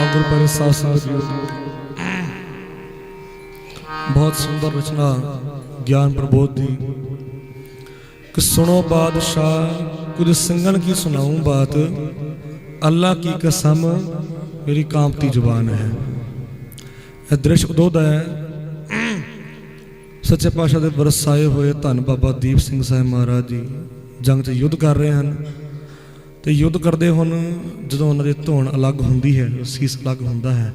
ਅੰਗੁਰ ਪਰ ਸਾਸਨ ਬਹੁਤ ਸੁੰਦਰ ਰਚਨਾ, ਗਿਆਨ ਪ੍ਰਬੋਧ ਦੀ। ਕਿ ਸੁਣੋ ਬਾਦਸ਼ਾਹ, ਕੁਝ ਸਿੰਘਨ ਕੀ ਸੁਣਾऊं ਬਾਤ? ਅੱਲਾ ਕੀ ਕਸਮ, ਮੇਰੀ ਕਾਂਪਤੀ ਜ਼ੁਬਾਨ ਹੈ। ਇਹ ਦ੍ਰਿਸ਼ ਉਦੋਂ ਦਾ ਹੈ। ਸੱਚੇ ਪਾਤਸ਼ਾਹ ਦੇ ਵਰਸਾਏ ਹੋਏ ਧੰਨ ਬਾਬਾ ਦੀਪ ਸਿੰਘ ਸਾਹਿਬ ਮਹਾਰਾਜ ਜੀ ਜੰਗ 'ਚ ਯੁੱਧ ਕਰ ਰਹੇ ਹਨ। ਤੇ ਯੁੱਧ ਕਰਦੇ ਹੁਣ ਜਦੋਂ ਉਹਨਾਂ ਦੀ ਧੌਣ ਅਲੱਗ ਹੁੰਦੀ ਹੈ, ਸੀਸ ਅਲੱਗ ਹੁੰਦਾ ਹੈ,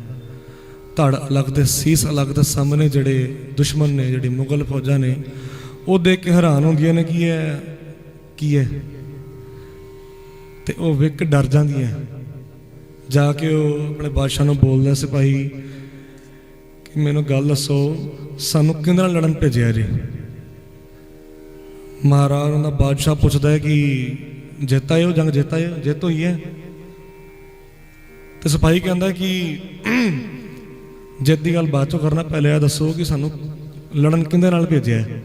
ਧੜ ਅਲੱਗ ਤੇ ਸੀਸ ਅਲੱਗ ਦੇ ਸਾਹਮਣੇ ਜਿਹੜੇ ਦੁਸ਼ਮਣ ਨੇ, ਜਿਹੜੇ ਮੁਗਲ ਫੌਜਾਂ ਨੇ, ਉਹ ਦੇਖ ਕੇ ਹੈਰਾਨ ਹੁੰਦੀਆਂ ਨੇ ਕੀ ਹੈ ਕੀ ਹੈ? ਤੇ ਉਹ ਵਿਕ ਡਰ ਜਾਂਦੀਆਂ ਜਾ ਕੇ ਉਹ ਆਪਣੇ ਬਾਦਸ਼ਾਹ ਨੂੰ ਬੋਲਦਾ ਸਿਪਾਹੀ, ਕਿ ਮੈਨੂੰ ਗੱਲ ਦੱਸੋ, ਸਾਨੂੰ ਕਿਹਦੇ ਨਾਲ ਲੜਨ ਭੇਜਿਆ ਜੀ? ਮਹਾਰਾਜ ਉਹਨਾਂ ਦਾ ਬਾਦਸ਼ਾਹ ਪੁੱਛਦਾ ਹੈ ਕਿ ਜਿੱਤ ਹੈ ਉਹ ਜੰਗ ਜਿੱਤ ਹੈ ਜਿੱਤ ਹੋਈ ਹੈ। ਤੇ ਸਿਪਾਹੀ ਕਹਿੰਦਾ ਕਿ ਜਿੱਤ ਦੀ ਗੱਲ ਬਾਅਦ ਚੋਂ ਕਰਨਾ, ਪਹਿਲੇ ਇਹ ਦੱਸੋ ਕਿ ਸਾਨੂੰ ਲੜਨ ਕਿਹਦੇ ਨਾਲ ਭੇਜਿਆ ਹੈ?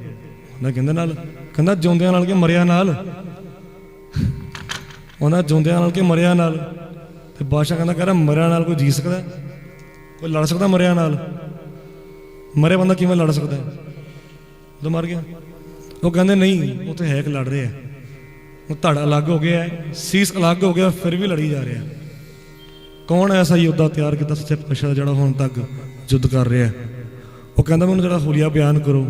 ਉਹਨਾਂ ਕਹਿੰਦੇ ਨਾਲ, ਕਹਿੰਦਾ ਜਿਉਂਦਿਆਂ ਨਾਲ ਕਿ ਮਰਿਆ ਨਾਲ। ਉਹਨਾਂ ਜਿਉਂਦਿਆਂ ਨਾਲ ਕਿ ਮਰਿਆ ਨਾਲ। ਤੇ ਬਾਦਸ਼ਾਹ ਕਹਿੰਦਾ ਕਹਿੰਦਾ ਮਰਿਆ ਨਾਲ ਕੋਈ ਜੀ ਸਕਦਾ ਕੋਈ ਲੜ ਸਕਦਾ ਮਰਿਆ ਨਾਲ? ਮਰੇ ਬੰਦਾ ਕਿਵੇਂ ਲੜ ਸਕਦਾ ਉਹ ਮਰ ਗਿਆ। ਉਹ ਕਹਿੰਦੇ, ਨਹੀਂ ਉਹ ਤੇ ਹੈ ਲੜ ਰਿਹਾ ਉਹ ਧੜ ਅਲੱਗ ਹੋ ਗਿਆ ਸੀਸ ਅਲੱਗ ਹੋ ਗਿਆ, ਫਿਰ ਵੀ ਲੜੀ ਜਾ ਰਿਹਾ ਕੌਣ ਐਸਾ ਯੋਧਾ ਤਿਆਰ ਕੀਤਾ ਸੱਚੇ ਪਾਤਸ਼ਾਹ ਜਿਹੜਾ ਹੁਣ ਤੱਕ ਯੁੱਧ ਕਰ ਰਿਹਾ ਉਹ ਕਹਿੰਦਾ ਮੈਨੂੰ ਜਿਹੜਾ ਹੁਲੀਆ ਬਿਆਨ ਕਰੋ,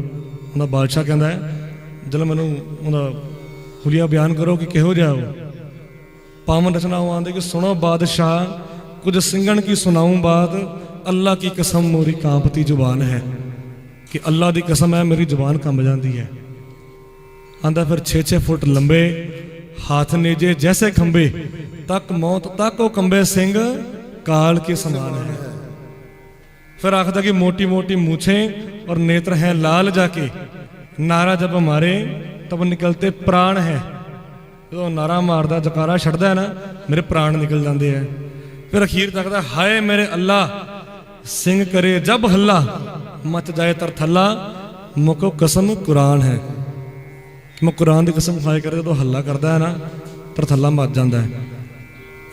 ਉਹਦਾ ਬਾਦਸ਼ਾਹ ਕਹਿੰਦਾ ਹੈ ਜਦੋਂ ਮੈਨੂੰ ਉਹਦਾ ਹੁਲੀਆ ਬਿਆਨ ਕਰੋ ਕਿ ਕਿਹੋ ਜਿਹਾ ਉਹ। ਪਾਵਨ ਰਚਨਾ ਉਹ ਆਂਦੇ ਕਿ ਸੁਣੋ ਬਾਦਸ਼ਾਹ, ਕੁਝ ਸਿੰਘਣ ਕੀ ਸੁਣਾਉਂ ਬਾਤ, ਅੱਲਾ ਕੀ ਕਸਮ ਮੋਰੀ ਕਾਂਪਤੀ ਜ਼ੁਬਾਨ ਹੈ। ਕਿ ਅੱਲਾ ਦੀ ਕਸਮ ਹੈ, ਮੇਰੀ ਜ਼ੁਬਾਨ ਕੰਬ ਜਾਂਦੀ ਹੈ। ਆਂਦਾ ਫਿਰ 6-6 ਫੁੱਟ ਲੰਬੇ ਹੱਥ ਨੇ ਜੇ ਜੈਸੇ ਖੰਬੇ ਤੱਕ ਮੌਤ, ਤੱਕ ਉਹ ਕੰਬੇ ਸਿੰਘ, ਕਾਲ ਕੇ ਸਮਾਨ ਹੈ। ਫਿਰ ਆਖਦਾ ਕਿ ਮੋਟੀ ਮੋਟੀ ਮੂਛੇ ਔਰ ਨੇਤਰ ਹੈ ਲਾਲ ਜਾ ਕੇ, ਨਾਰਾ ਜਬ ਮਾਰੇ, ਤਬ ਨਿਕਲਤੇ ਪ੍ਰਾਣ ਹੈ। ਜਦੋਂ ਨਾਰਾ ਮਾਰਦਾ, ਜਕਾਰਾ ਛੱਡਦਾ ਨਾ, ਮੇਰੇ ਪ੍ਰਾਣ ਨਿਕਲ ਜਾਂਦੇ ਆ ਫਿਰ ਅਖੀਰ ਤੱਕ ਹਾਏ ਮੇਰੇ ਅੱਲਾ, ਸਿੰਘ ਕਰੇ ਜਬ ਹੱਲਾ ਮਤ ਜਾਏ ਤਰ ਥੱਲਾ, ਮੁਕੋ ਕਸਮ ਕੁਰਾਨ ਹੈ। ਮੈਂ ਕੁਰਾਨ ਦੀ ਕਸਮ ਖਾਏ ਕਰੇ, ਜਦੋਂ ਹੱਲਾ ਕਰਦਾ ਹੈ ਨਾ ਤਰ ਥੱਲਾ ਮੱਚ ਜਾਂਦਾ ਹੈ।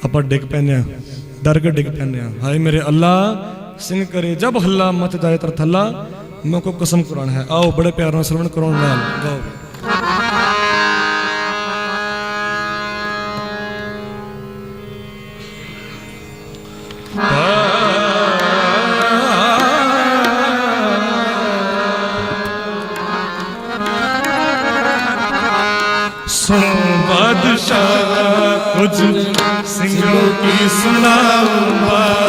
ਆਪਾਂ ਡਿੱਗ ਪੈਂਦੇ ਆ ਡਰ ਕੇ ਡਿੱਗ ਪੈਂਦੇ ਆ ਹਾਏ ਮੇਰੇ ਅੱਲਾ, ਸਿੰਘ ਕਰੇ, ਜਬ ਹੱਲਾ ਮਚ ਜਾਏ ਤਰ ਥੱਲਾ, ਮੈਂ ਕੋ ਕਸਮ ਕੁਰਾਨ ਹੈ। ਆਓ ਬੜੇ ਪਿਆਰ ਨਾਲ ਸਰਵਣ ਕਰਾਉਣ ਨਾਲ ਗਾਓ ਕੁਝ ਸਿੰਘੋ ਕੀ ਸੁਣਾਵਾ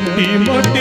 మొట్టి మొట్టి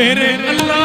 ਮੇਰੇ ਅੱਲਾ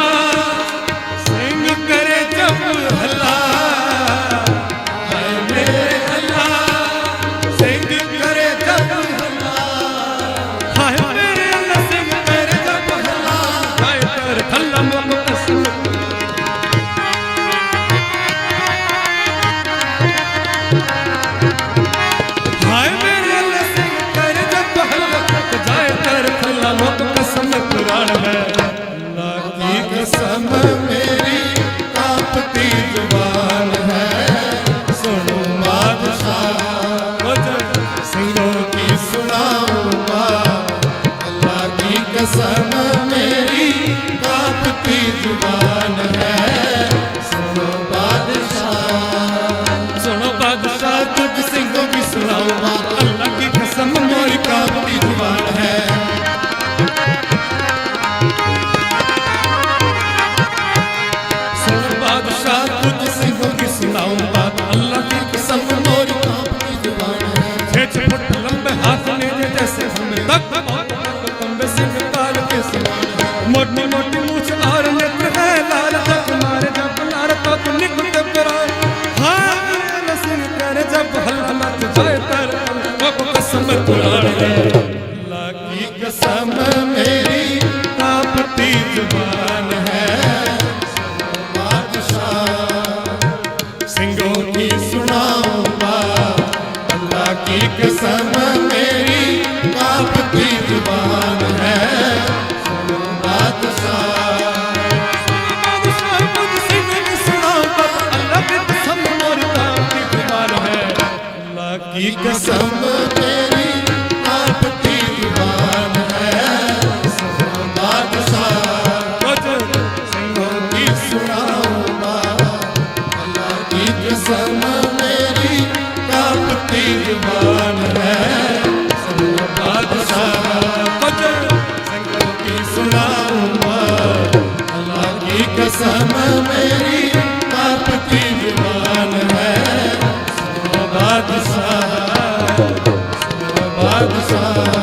Allah, Allah. ਮੇਰੀ ਤਾਪਤੀ ਜ਼ੁਬਾਨ ਹੈ। ਬਾਦਸ਼ਾਹ, ਸਿੰਘੋ ਕੀ ਸੁਣਾਉਂਗਾ ਅੱਲਾ ਕੀ ਕਸਮ ਮੇਰੀ ਤਾਪਤੀ ਜ਼ੁਬਾਨ ਹੈ। ਬਾਦਸ਼ਾਹ ਕੀ ਬਾਦਸ਼ਾਹ ਬਾਦਸ਼ਾਹ